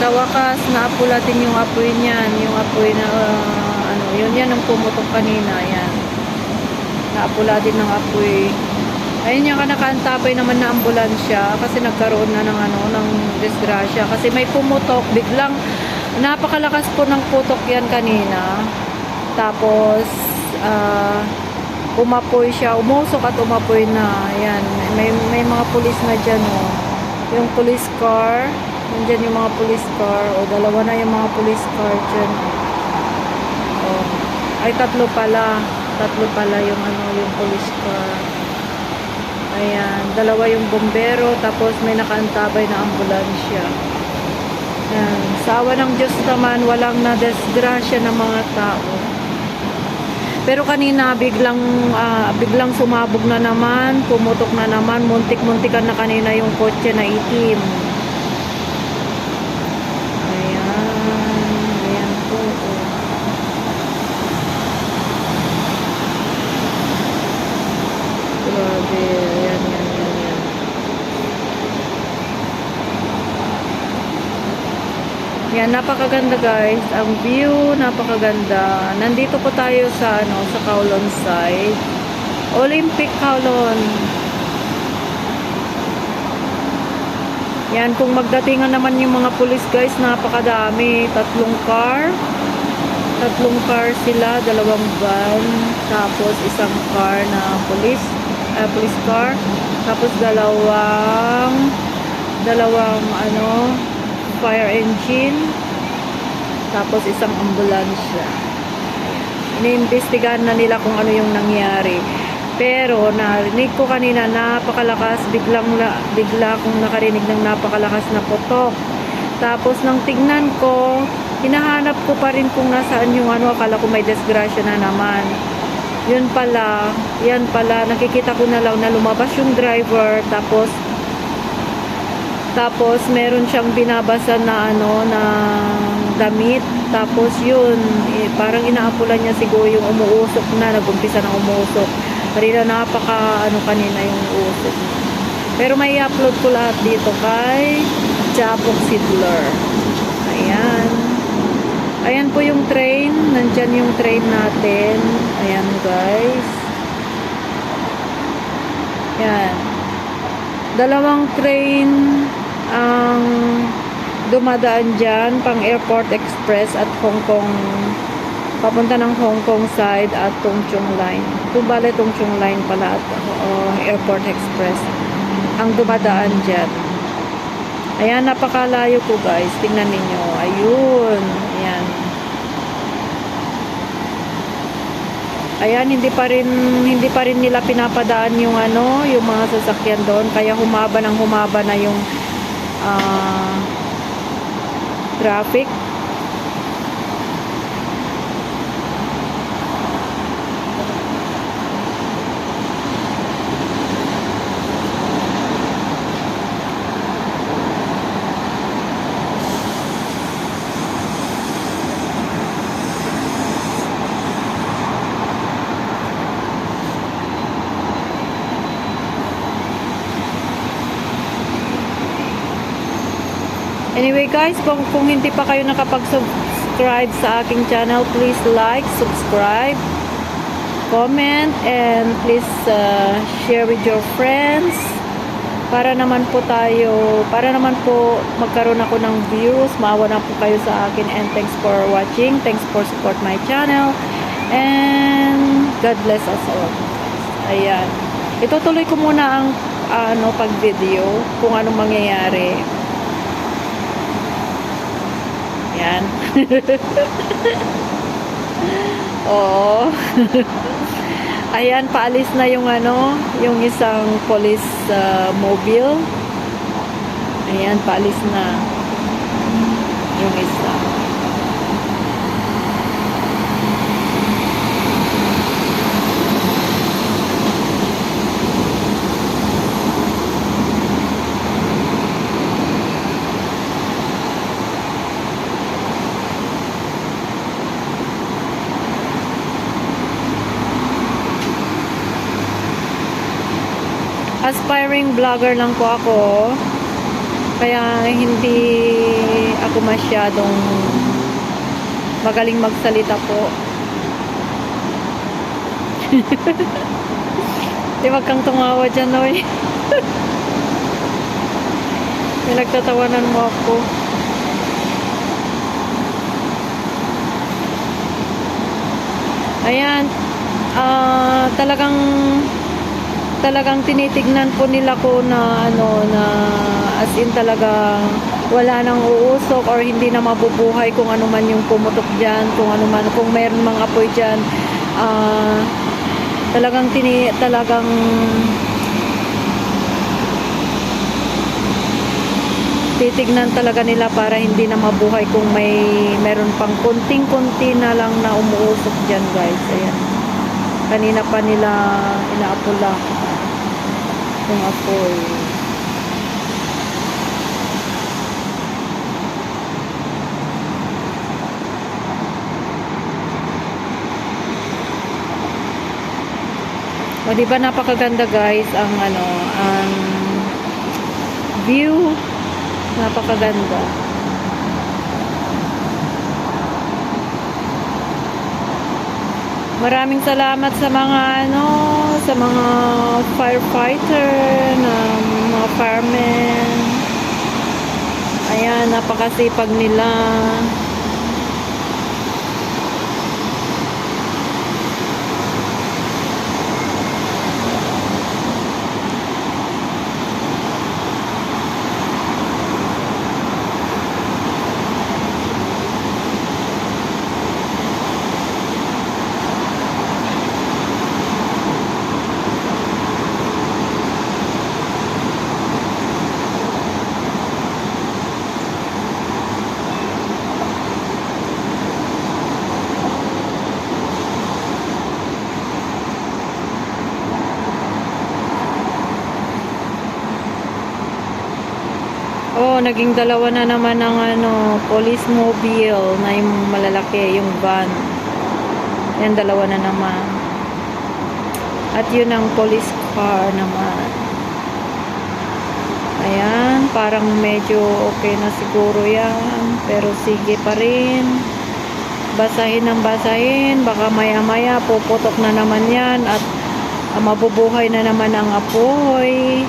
Sa wakas, naapula din yung apoy niyan. Yung apoy na, ah, ano, yun yan ang pumutok kanina. Yan. Naapula din ng apoy. Ayun yung nakaantabay naman na ambulansya kasi nagkaroon na ng ano, ng disgrasya. Kasi may pumutok, biglang napakalakas po ng putok yan kanina. Tapos, ah, umapoy siya, umusok at umapoy na. Ayan, may, may mga pulis na dyan, oh. Yung police car, nandyan yung mga police car, o dalawa na yung mga police car dyan. Oh. Ay, tatlo pala. Tatlo pala yung ano, yung police car. Ayan, dalawa yung bombero, tapos may nakaantabay na ambulansya. Ayan, sa awa ng Diyos naman, walang na-desgrasya ng mga tao. Pero kanina biglang ah, biglang sumabog na naman, pumutok na naman, muntik-muntikan na kanina yung kotse na itim. Ayan, ayan po. oh. Grabe, ayan, yan, yan, napakaganda guys. Ang view, napakaganda. Nandito po tayo sa, ano, sa Kowloon side. Olympic Kowloon. Yan, kung magdatingan naman yung mga pulis guys, napakadami. Tatlong car. Tatlong car sila, dalawang van. Tapos isang car na police, police car. Tapos dalawang, dalawang ano, fire engine. Tapos isang ambulansya. Iniimbestigahan na nila kung ano yung nangyari. Pero narinig ko kanina napakalakas, biglang la, bigla kong nakarinig ng napakalakas na putok. Tapos nang tignan ko, hinahanap ko pa rin kung nasaan yung ano, akala ko may disgrasya na naman. Yun pala, yan pala, nakikita ko na lang na lumabas yung driver, tapos tapos meron siyang binabasa na ano na damit. Tapos yun, eh, parang inaapulan niya siguro yung umuusok na, nagumpisa ng umuusok. Kanina napaka ano kanina yung usok. Pero may upload ko lahat dito kay Japok Sidler. Ayan. Ayan po yung train. Nandyan yung train natin. Ayan guys. Ayan. Dalawang train ang dumadaan dyan pang Airport Express at Hong Kong. Papunta ng Hong Kong side at Tung Chung Line. Kung bale Tung Chung Line pala at uh, Airport Express ang dumadaan dyan. Ayan napakalayo po guys. Tingnan ninyo. Ayun. Ayan Ayan, hindi pa rin hindi pa rin nila pinapadaan yung ano, yung mga sasakyan doon kaya humaba ng humaba na yung ah, traffic. Anyway guys, kung, kung hindi pa kayo nakapag-subscribe sa aking channel, please like, subscribe, comment, and please uh, share with your friends para naman po tayo, para naman po magkaroon ako ng views, maawa na po kayo sa akin and thanks for watching, thanks for support my channel and God bless us all. Ayan. Itutuloy ko muna ang ano pag-video kung anong mangyayari. Yan. Oo. Ayan, paalis na yung ano, yung isang police uh, mobile. Ayan, paalis na yung isa. Aspiring vlogger lang po ako. Kaya hindi ako masyadong magaling magsalita po. Di wag kang tumawa dyan, Noy. Pinagtatawanan mo ako. Ayan. ah talagang talagang tinitignan po nila ko na ano na as in talaga wala nang uusok or hindi na mabubuhay kung ano man yung pumutok diyan, kung ano man kung mayroon mga apoy diyan. ah talagang tini talagang titignan talaga nila para hindi na mabuhay kung may meron pang kunting-kunti na lang na umuusok dyan guys ayan kanina pa nila inaapula yung apoy o di ba napakaganda guys ang ano ang view Napakaganda. Maraming salamat sa mga ano, sa mga firefighter, na mga firemen. Ayan, napakasipag nila. Oh, naging dalawa na naman ang ano, police mobile na yung malalaki, yung van. Yan, dalawa na naman. At yun ang police car naman. Ayan, parang medyo okay na siguro yan. Pero sige pa rin. Basahin ng basahin. Baka maya maya puputok na naman yan. At mabubuhay na naman ang apoy.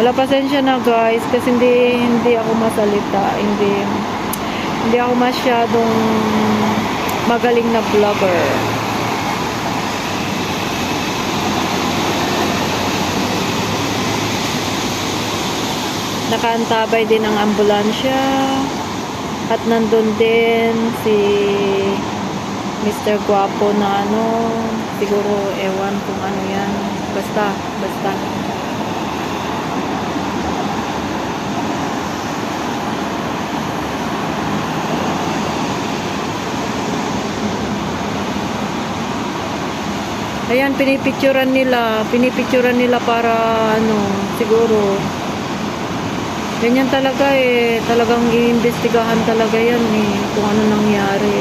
Wala pasensya na guys kasi hindi hindi ako masalita, hindi hindi ako masyadong magaling na vlogger. Nakaantabay din ang ambulansya at nandun din si Mr. Guapo na ano, siguro ewan kung ano yan. Basta, basta. Ayan, pinipicturan nila. Pinipicturan nila para, ano, siguro. Ganyan talaga eh. Talagang iimbestigahan talaga yan eh. Kung ano nangyari.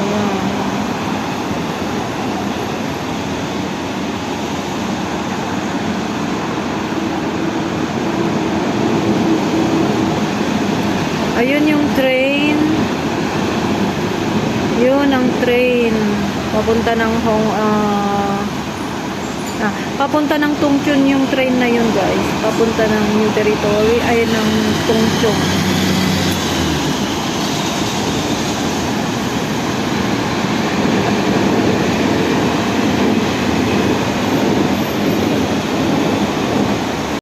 Ayan. Ayun yung train. Yun ang train. Papunta ng Hong ah ah, papunta ng Tungchon yung train na yun, guys. Papunta ng New Territory ay ng Tungchon.